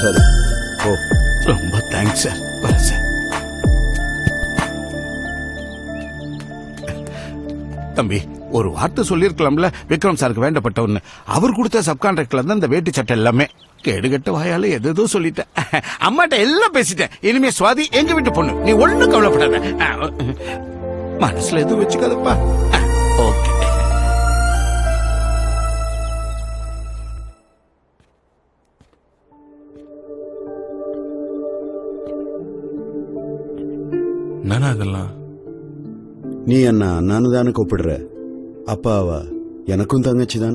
சரி. ஓ. ரொம்ப thanks sir. வரேன் சார். தம்பி ஒரு வார்த்தை சொல்லியிருக்கலாம்ல. விக்ரம் சாருக்கு வேண்டப்பட்ட வேண்டப்பட்டவன்னு அவர் கொடுத்த சப்கான்ட்ராக்ட்ல இருந்து அந்த வேட்டி சட்டை எல்லாமே. கெடுகட்ட வாயால எதோ சொல்லிட்டேன். அம்மாட்ட எல்லாம் பேசிட்டேன். இனிமே சுவாதி எங்க வீட்டு பொண்ணு? நீ ஒன்னும் கவலைப்படாத. மனசுல எதுவும் வச்சுக்காதப்பா. ஓகே. என்னண்ணா அதெல்லாம்? நீ என்ன அண்ணான்னு தானே கூப்பிடுற? அப்பாவா? எனக்கும் தங்கச்சி தானே?